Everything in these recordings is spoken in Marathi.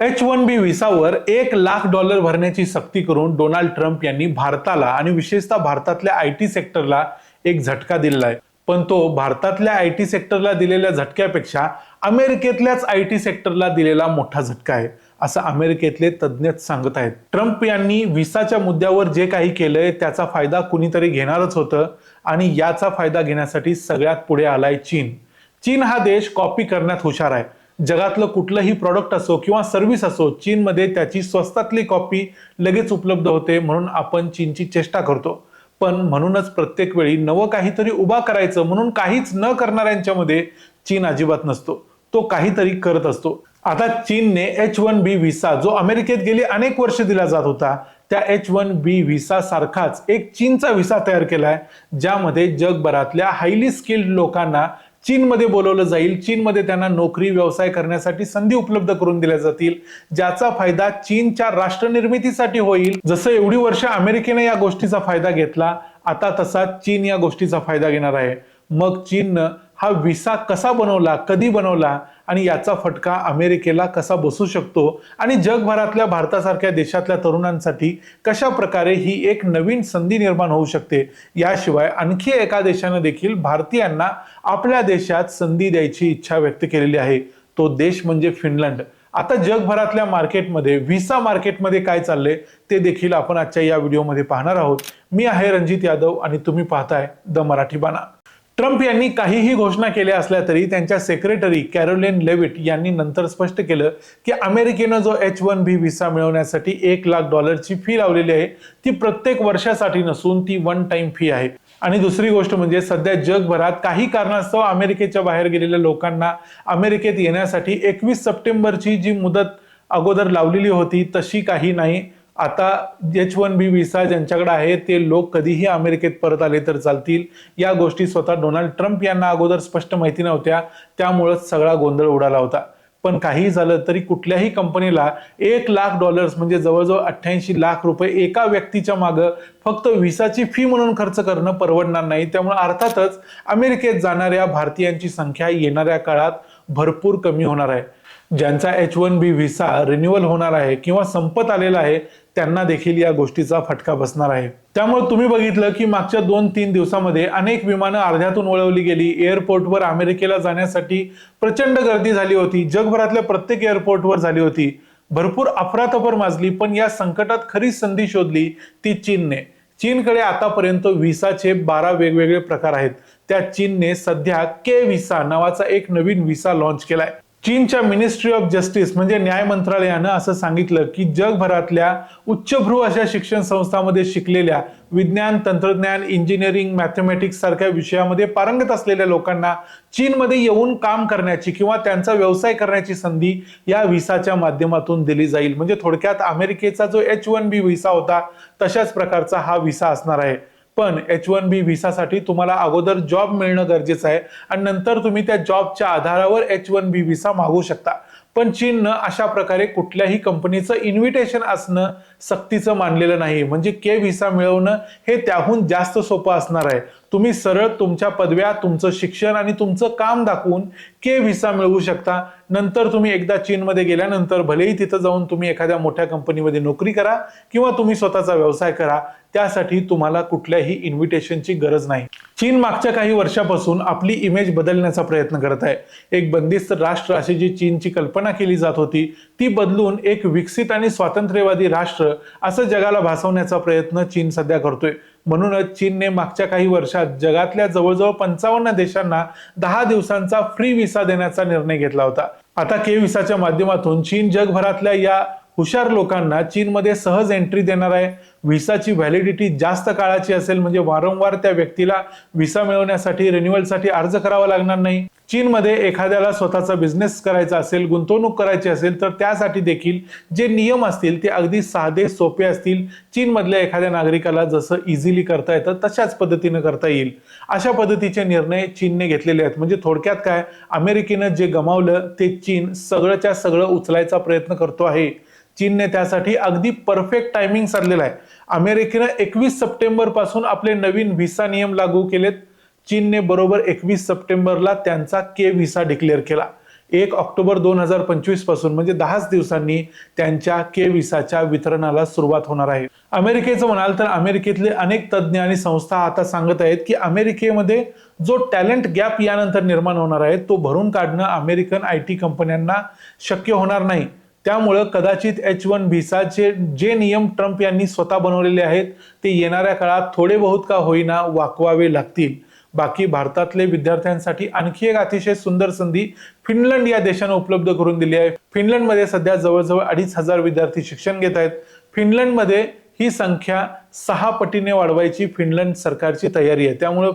एच वन बी व्हिसावर एक लाख डॉलर भरण्याची सक्ती करून डोनाल्ड ट्रम्प यांनी भारताला आणि विशेषतः भारतातल्या आय टी सेक्टरला एक झटका दिलेला आहे पण तो भारतातल्या आय टी सेक्टरला दिलेल्या झटक्यापेक्षा अमेरिकेतल्याच आय टी सेक्टरला दिलेला मोठा झटका आहे असं अमेरिकेतले तज्ज्ञच सांगत आहेत. ट्रम्प यांनी व्हिसाच्या मुद्द्यावर जे काही केलंय त्याचा फायदा कुणीतरी घेणारच होतं आणि याचा फायदा घेण्यासाठी सगळ्यात पुढे आलाय चीन. चीन हा देश कॉपी करण्यात हुशार आहे. जगातलं कुठलंही प्रॉडक्ट असो किंवा सर्व्हिस असो चीनमध्ये त्याची स्वस्तातली कॉपी लगेच उपलब्ध होते म्हणून आपण चीनची चेष्टा करतो. पण म्हणूनच प्रत्येक वेळी नवं काहीतरी उभा करायचं म्हणून काहीच न करणाऱ्यांच्यामध्ये चीन अजिबात नसतो. तो काहीतरी करत असतो. आता चीनने एच वन बी व्हिसा जो अमेरिकेत गेली अनेक वर्ष दिला जात होता त्या एच वन बी व्हिसा सारखाच एक चीनचा व्हिसा तयार केलाय ज्यामध्ये जगभरातल्या हायली स्किल्ड लोकांना चीनमध्ये बोलवलं जाईल. चीनमध्ये त्यांना नोकरी व्यवसाय करण्यासाठी संधी उपलब्ध करून दिल्या जातील ज्याचा फायदा चीनच्या राष्ट्र निर्मितीसाठी होईल. जसं एवढी वर्ष अमेरिकेने या गोष्टीचा फायदा घेतला आता तसा चीन या गोष्टीचा फायदा घेणार आहे. मग चीननं हा विसा कसा बनवला कधी बनवला आणि याचा फटका अमेरिकेला कसा बसू शकतो आणि जगभरातल्या भारतासारख्या देशातल्या तरुणांसाठी कशा प्रकारे ही एक नवीन संधी निर्माण होऊ शकते याशिवाय आणखी एका देशानं देखील भारतीयांना आपल्या देशात संधी द्यायची इच्छा व्यक्त केलेली आहे. तो देश म्हणजे फिनलंड. आता जगभरातल्या मार्केटमध्ये व्हिसा मार्केटमध्ये काय चाललंय ते देखील आपण आजच्या या व्हिडिओमध्ये पाहणार आहोत. मी आहे रणजित यादव आणि तुम्ही पाहताय द मराठी बाणा. ट्रम्प यांनी काहीही घोषणा केल्या असल्या तरी त्यांच्या सेक्रेटरी कॅरोलिन लेविट यांनी नंतर स्पष्ट केलं की अमेरिकेनं जो एच वन बी व्हिसा मिळवण्यासाठी एक लाख डॉलरची फी लावलेली आहे ती प्रत्येक वर्षासाठी नसून ती वन टाइम फी आहे. आणि दुसरी गोष्ट म्हणजे सध्या जगभरात काही कारणास्तव अमेरिकेच्या बाहेर गेलेल्या लोकांना अमेरिकेत येण्यासाठी एकवीस सप्टेंबरची जी मुदत अगोदर लावलेली होती तशी काही नाही. आता एच वन बी व्हिसा ज्यांच्याकडे आहे ते लोक कधीही अमेरिकेत परत आले तर चालतील. या गोष्टी स्वतः डोनाल्ड ट्रम्प यांना अगोदर स्पष्ट माहिती नव्हत्या. त्यामुळंच सगळा गोंधळ उडाला होता. पण काही झालं तरी कुठल्याही कंपनीला एक लाख डॉलर्स म्हणजे जवळजवळ अठ्ठ्याऐंशी लाख रुपये एका व्यक्तीच्या मागं फक्त व्हिसाची फी म्हणून खर्च करणं परवडणार नाही. त्यामुळे अर्थातच अमेरिकेत जाणाऱ्या भारतीयांची संख्या येणाऱ्या काळात भरपूर कमी होणार आहे. ज्यांचा H one B visa renewal होणार आहे किंवा संपत आलेला आहे त्यांना देखील या गोष्टीचा फटका बसणार आहे. त्यामुळे तुम्ही बघितलं की मागच्या दोन तीन दिवसामध्ये अनेक विमानं अर्ध्यातून वळवली गेली. एअरपोर्टवर अमेरिकेला जाण्यासाठी प्रचंड गर्दी झाली होती. जगभरातल्या प्रत्येक एअरपोर्टवर झाली होती. भरपूर अफरातफर माजली पण या संकटात खरी संधी शोधली ती चीनने. चीनकडे आतापर्यंत व्हिसाचे बारा वेगवेगळे प्रकार आहेत. त्या चीनने सध्या के व्हिसा नावाचा एक नवीन व्हिसा लॉन्च केलाय. चीनच्या मिनिस्ट्री ऑफ जस्टिस म्हणजे न्याय मंत्रालयानं असं सांगितलं की जगभरातल्या उच्चभ्रू अशा शिक्षण संस्थांमध्ये शिकलेल्या विज्ञान तंत्रज्ञान इंजिनिअरिंग मॅथमॅटिक्स सारख्या विषयामध्ये पारंगत असलेल्या लोकांना चीनमध्ये येऊन काम करण्याची किंवा त्यांचा व्यवसाय करण्याची संधी या व्हिसाच्या माध्यमातून दिली जाईल. म्हणजे थोडक्यात अमेरिकेचा जो एच वन बी व्हिसा होता तशाच प्रकारचा हा व्हिसा असणार आहे. पण एच वन बी व्हिसासाठी तुम्हाला अगोदर जॉब मिळणं गरजेचं आहे आणि नंतर तुम्ही त्या जॉबच्या आधारावर एच वन बी व्हिसा मागू शकता. पण चीननं अशा प्रकारे कुठल्याही कंपनीचं इन्व्हिटेशन असणं सक्तीचं मानलेलं नाही. म्हणजे के व्हिसा मिळवणं हे त्याहून जास्त सोपं असणार आहे. तुम्ही सरळ तुमच्या पदव्या तुमचं शिक्षण आणि तुमचं काम दाखवून के व्हिसा मिळवू शकता. नंतर तुम्ही एकदा चीनमध्ये गेल्यानंतर भलेही तिथं जाऊन तुम्ही एखाद्या मोठ्या कंपनीमध्ये नोकरी करा किंवा तुम्ही स्वतःचा व्यवसाय करा त्यासाठी तुम्हाला कुठल्याही इन्व्हिटेशनची गरज नाही. चीन मागच्या काही वर्षापासून आपली इमेज बदलण्याचा प्रयत्न करत आहे. एक बंदिस्त राष्ट्र अशी जी चीनची कल्पना केली जात होती ती बदलून एक विकसित आणि स्वातंत्र्यवादी राष्ट्र असं जगाला भासवण्याचा प्रयत्न चीन सध्या करतोय. म्हणूनच चीनने मागच्या काही वर्षात जगातल्या जवळजवळ पंचावन्न देशांना दहा दिवसांचा फ्री व्हिसा देण्याचा निर्णय घेतला होता. आता के व्हिसाच्या माध्यमातून चीन जगभरातल्या या हुशार लोकांना चीनमध्ये सहज एंट्री देणार आहे. व्हिसाची व्हॅलिडिटी जास्त काळाची असेल म्हणजे वारंवार त्या व्यक्तीला व्हिसा मिळवण्यासाठी रिन्युअलसाठी अर्ज करावा लागणार नाही. चीनमध्ये एखाद्याला स्वतःचा बिझनेस करायचा असेल गुंतवणूक करायची असेल तर त्यासाठी देखील जे नियम असतील ते अगदी साधे सोपे असतील. चीनमधल्या एखाद्या नागरिकाला जसं इझिली करता येतं तशाच पद्धतीनं करता येईल. अशा पद्धतीचे निर्णय चीनने घेतलेले आहेत. म्हणजे थोडक्यात काय? अमेरिकेनं जे गमावलं ते चीन सगळंच्या सगळं उचलायचा प्रयत्न करतो आहे. चीनने त्यासाठी अगदी परफेक्ट टायमिंग साधलेला आहे. अमेरिकेनं एकवीस सप्टेंबरपासून आपले नवीन व्हिसा नियम लागू केलेत. चीनने बरोबर एकवीस सप्टेंबरला त्यांचा के व्हिसा डिक्लेअर केला. एक ऑक्टोबर दोन हजार पंचवीसपासून म्हणजे दहाच दिवसांनी त्यांच्या के विसाच्या वितरणाला सुरुवात होणार आहे. अमेरिकेचं म्हणाल तर अमेरिकेतले अनेक तज्ज्ञ आणि संस्था आता सांगत आहेत की अमेरिकेमध्ये जो टॅलेंट गॅप यानंतर निर्माण होणार आहे तो भरून काढणं अमेरिकन आय टी कंपन्यांना शक्य होणार नाही. त्यामुळं कदाचित एच वन व्हिसाचे जे नियम ट्रम्प यांनी स्वतः बनवलेले आहेत ते येणाऱ्या काळात थोडे बहुत का होईना वाकवावे लागतील. बाकी भारतातले विद्यार्थ्यांसाठी आणखी एक अतिशय सुंदर संधी फिनलंड या देशानं उपलब्ध करून दिली आहे. फिनलंडमध्ये सध्या जवळजवळ अडीच हजार विद्यार्थी शिक्षण घेत आहेत. फिनलंडमध्ये ही संख्या सहा पटीने वाढवायची फिनलंड सरकारची तयारी आहे. त्यामुळं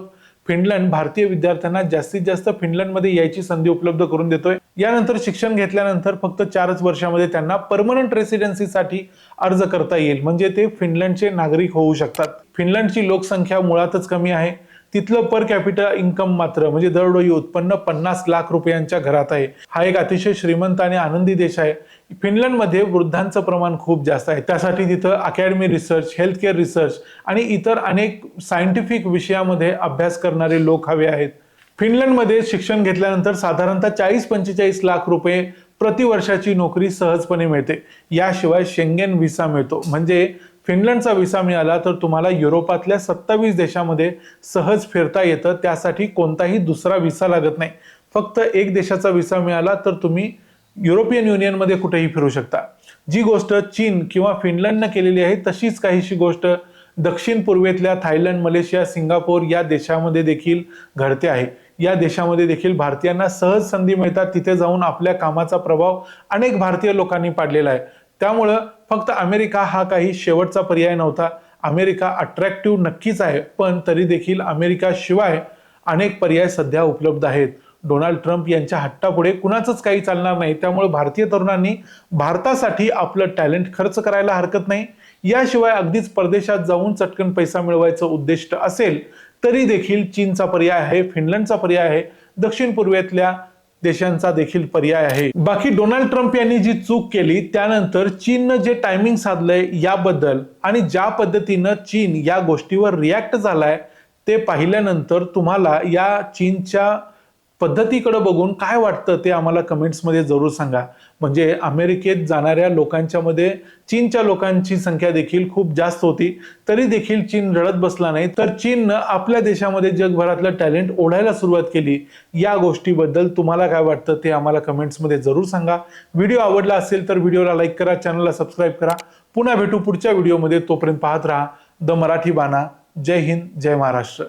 फिनलंड भारतीय विद्यार्थ्यांना जास्तीत जास्त फिनलंडमध्ये यायची संधी उपलब्ध करून देतोय. यानंतर शिक्षण घेतल्यानंतर फक्त चारच वर्षामध्ये त्यांना परमनंट रेसिडेन्सीसाठी अर्ज करता येईल. म्हणजे ते फिनलंडचे नागरिक होऊ शकतात. फिनलंडची लोकसंख्या मुळातच कमी आहे. तिथलं पर कॅपिटल इन्कम मात्र म्हणजे दरडोई उत्पन्न पन्नास लाख रुपयांच्या घरात आहे. हा एक अतिशय श्रीमंत आणि आनंदी देश आहे. फिनलंडमध्ये वृद्धांचं प्रमाण खूप जास्त आहे. त्यासाठी तिथं academy research health care research आणि इतर अनेक सायंटिफिक विषयामध्ये अभ्यास करणारे लोक हवे आहेत. फिनलंडमध्ये शिक्षण घेतल्यानंतर साधारणतः चाळीस पंचेचाळीस लाख रुपये प्रतिवर्षाची नोकरी सहजपणे मिळते. याशिवाय शेंगेन व्हिसा मिळतो. म्हणजे फिनलंडचा विसा मिळाला तर तुम्हाला युरोपातल्या सत्तावीस देशामध्ये सहज फिरता येतं. त्यासाठी कोणताही दुसरा विसा लागत नाही. फक्त एक देशाचा विसा मिळाला तर तुम्ही युरोपियन युनियनमध्ये कुठेही फिरू शकता. जी गोष्ट चीन किंवा फिनलंडनं केलेली आहे तशीच काहीशी गोष्ट दक्षिण पूर्वेतल्या थायलंड मलेशिया सिंगापूर या देशामध्ये देखील घडते आहे. या देशामध्ये देखील भारतीयांना सहज संधी मिळतात. तिथे जाऊन आपल्या कामाचा प्रभाव अनेक भारतीय लोकांनी पाडलेला आहे. त्यामुळं फक्त अमेरिका हा काही शेवटचा पर्याय नव्हता. अमेरिका अट्रॅक्टिव्ह नक्कीच आहे पण तरी देखील अमेरिकाशिवाय अनेक पर्याय सध्या उपलब्ध आहेत. डोनाल्ड ट्रम्प यांच्या हट्टापुढे कुणाचंच काही चालणार नाही. त्यामुळे भारतीय तरुणांनी भारतासाठी आपलं टॅलेंट खर्च करायला हरकत नाही. याशिवाय अगदीच परदेशात जाऊन चटकन पैसा मिळवायचं उद्दिष्ट असेल तरी देखील चीनचा पर्याय आहे फिनलंडचा पर्याय आहे. दक्षिण पूर्वेतल्या देशांचा देखील पर्याय आहे. बाकी डोनाल्ड ट्रम्प यांनी जी चूक केली त्यानंतर चीननं जे टायमिंग साधलंय याबद्दल आणि ज्या पद्धतीनं चीन या गोष्टीवर रिॲक्ट झालाय ते पाहिल्यानंतर तुम्हाला या चीनच्या पद्धतीकडं बघून काय वाटतं ते आम्हाला कमेंट्समध्ये जरूर सांगा. म्हणजे अमेरिकेत जाणाऱ्या लोकांच्या मध्ये चीनच्या लोकांची संख्या देखील खूप जास्त होती. तरी देखील चीन रडत बसला नाही. तर चीननं आपल्या देशामध्ये जगभरातलं टॅलेंट ओढायला सुरुवात केली. या गोष्टीबद्दल तुम्हाला काय वाटतं ते आम्हाला कमेंट्समध्ये जरूर सांगा. व्हिडिओ आवडला असेल तर व्हिडिओला लाईक करा चॅनलला सबस्क्राईब करा. पुन्हा भेटू पुढच्या व्हिडिओमध्ये. तोपर्यंत पाहत राहा. द मराठी बाणा. जय हिंद जय महाराष्ट्र.